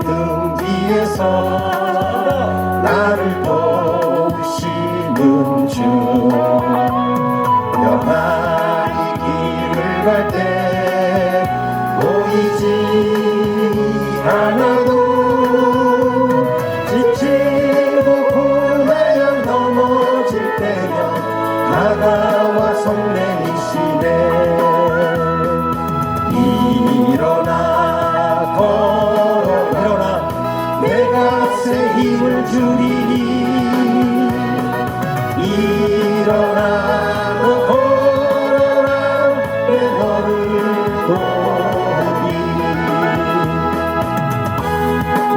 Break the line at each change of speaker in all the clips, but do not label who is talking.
등 위에서 나를 도우시는 주 영원히 길을 때 보이지 않아도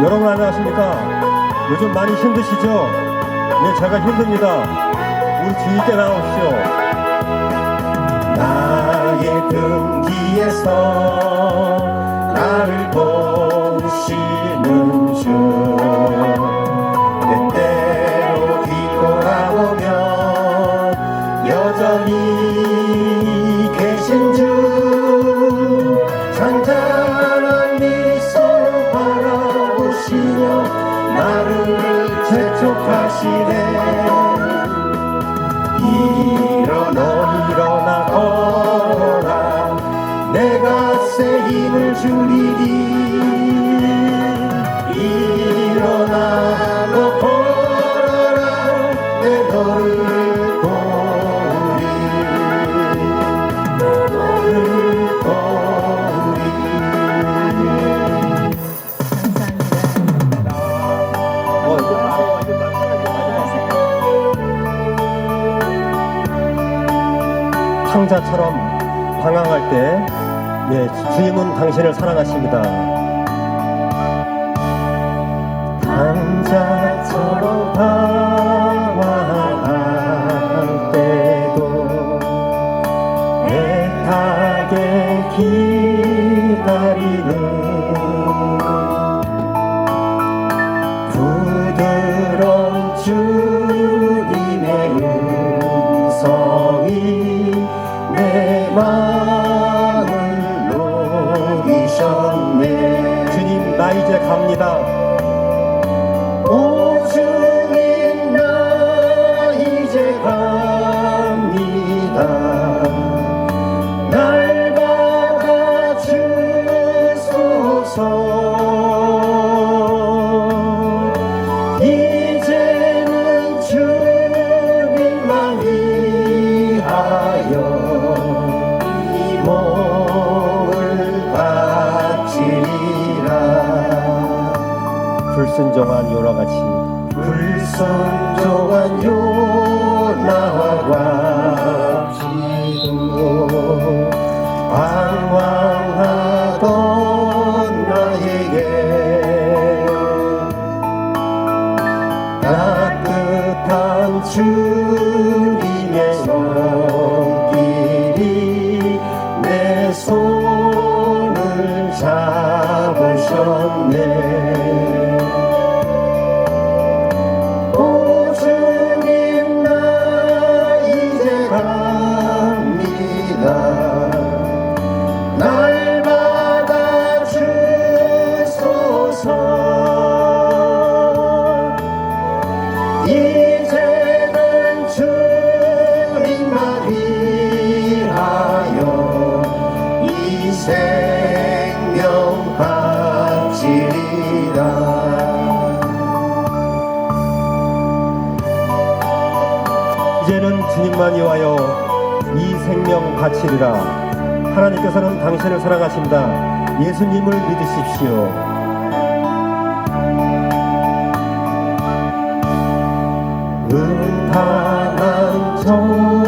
여러분 안녕하십니까? 요즘 많이 힘드시죠? 네 제가 힘듭니다. 우리 주님께 나오십시오. 나의 등 뒤에서 하시네. 일어나 일어나 걸어라 내가 새 힘을 주리니 탕자처럼 방황할 때, 예, 주님은 당신을 사랑하십니다. 탕자처럼 방황할 때도 애타게 기다리는 마음을 녹이셨네. 주님 나 이제 갑니다 불순종한 요나같이. 불순종한 요나와 같이도 방황하던 나에게 따뜻한 주님의 손길이 내 손을 잡으셨네 생명 바치리라. 이제는 주님만 위하여 이 생명 바치리라. 하나님께서는 당신을 사랑하신다. 예수님을 믿으십시오. 음탕한 정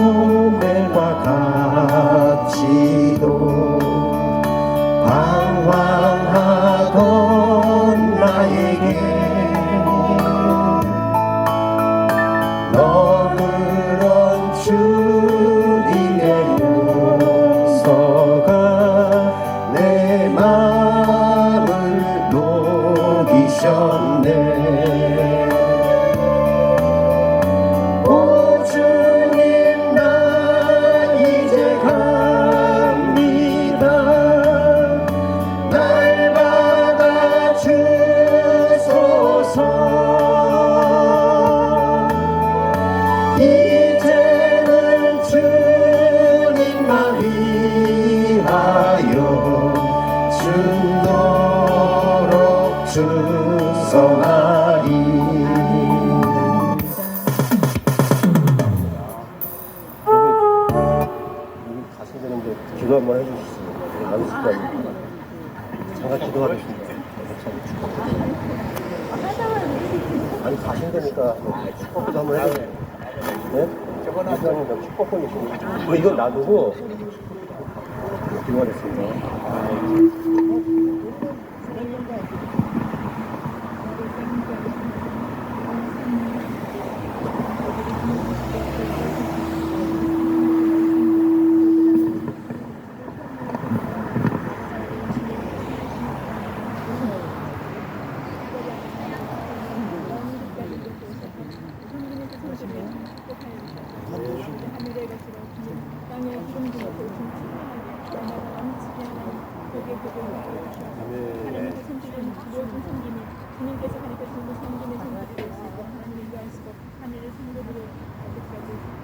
여기 가시면 되는데 기도 한번 해주시죠. 연습관. 잠깐 기도하겠습니다. 아니 가신다니까 축복기도 한번 해주세요. 네? 이사님 축복권이 있습니다. 뭐 이건 놔두고 기도하겠습니다.
주님께서 가르쳐 주신 성김에 손들고 하늘을 상급으로 아직까지